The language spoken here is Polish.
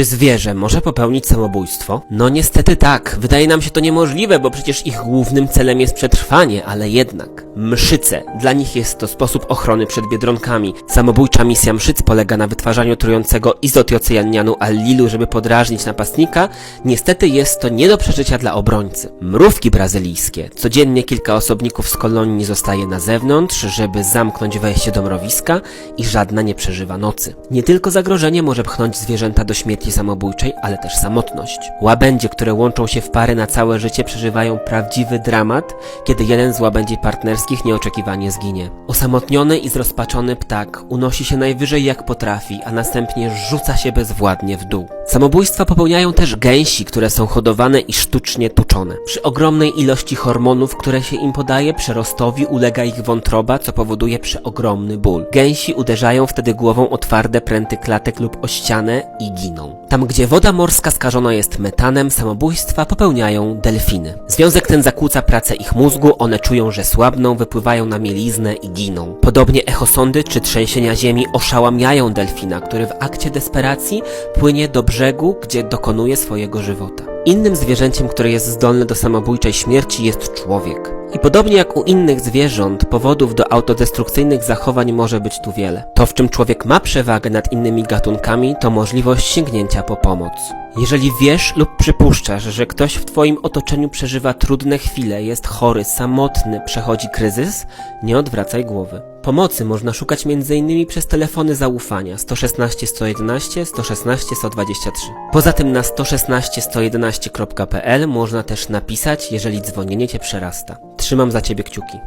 Czy zwierzę może popełnić samobójstwo? No niestety tak. Wydaje nam się to niemożliwe, bo przecież ich głównym celem jest przetrwanie, ale jednak. Mszyce. Dla nich jest to sposób ochrony przed biedronkami. Samobójcza misja mszyc polega na wytwarzaniu trującego izotiocyanianu allilu, żeby podrażnić napastnika. Niestety jest to nie do przeżycia dla obrońcy. Mrówki brazylijskie. Codziennie kilka osobników z kolonii zostaje na zewnątrz, żeby zamknąć wejście do mrowiska i żadna nie przeżywa nocy. Nie tylko zagrożenie może pchnąć zwierzęta do śmierci samobójczej, ale też samotność. Łabędzie, które łączą się w pary na całe życie, przeżywają prawdziwy dramat, kiedy jeden z łabędzi partnerskich nieoczekiwanie zginie. Osamotniony i zrozpaczony ptak unosi się najwyżej jak potrafi, a następnie rzuca się bezwładnie w dół. Samobójstwa popełniają też gęsi, które są hodowane i sztucznie tuczone. Przy ogromnej ilości hormonów, które się im podaje, przerostowi ulega ich wątroba, co powoduje przeogromny ból. Gęsi uderzają wtedy głową o twarde pręty klatek lub o ścianę i giną. Tam, gdzie woda morska skażona jest metanem, samobójstwa popełniają delfiny. Związek ten zakłóca pracę ich mózgu, one czują, że słabną, wypływają na mieliznę i giną. Podobnie echosondy czy trzęsienia ziemi oszałamiają delfina, który w akcie desperacji płynie do brzegu, gdzie dokonuje swojego żywota. Innym zwierzęciem, które jest zdolne do samobójczej śmierci jest człowiek. I podobnie jak u innych zwierząt, powodów do autodestrukcyjnych zachowań może być tu wiele. To, w czym człowiek ma przewagę nad innymi gatunkami, to możliwość sięgnięcia po pomoc. Jeżeli wiesz lub przypuszczasz, że ktoś w Twoim otoczeniu przeżywa trudne chwile, jest chory, samotny, przechodzi kryzys, nie odwracaj głowy. Pomocy można szukać m.in. przez telefony zaufania 116 111 116 123. Poza tym na 116 111.pl można też napisać, jeżeli dzwonienie Cię przerasta. Trzymam za Ciebie kciuki.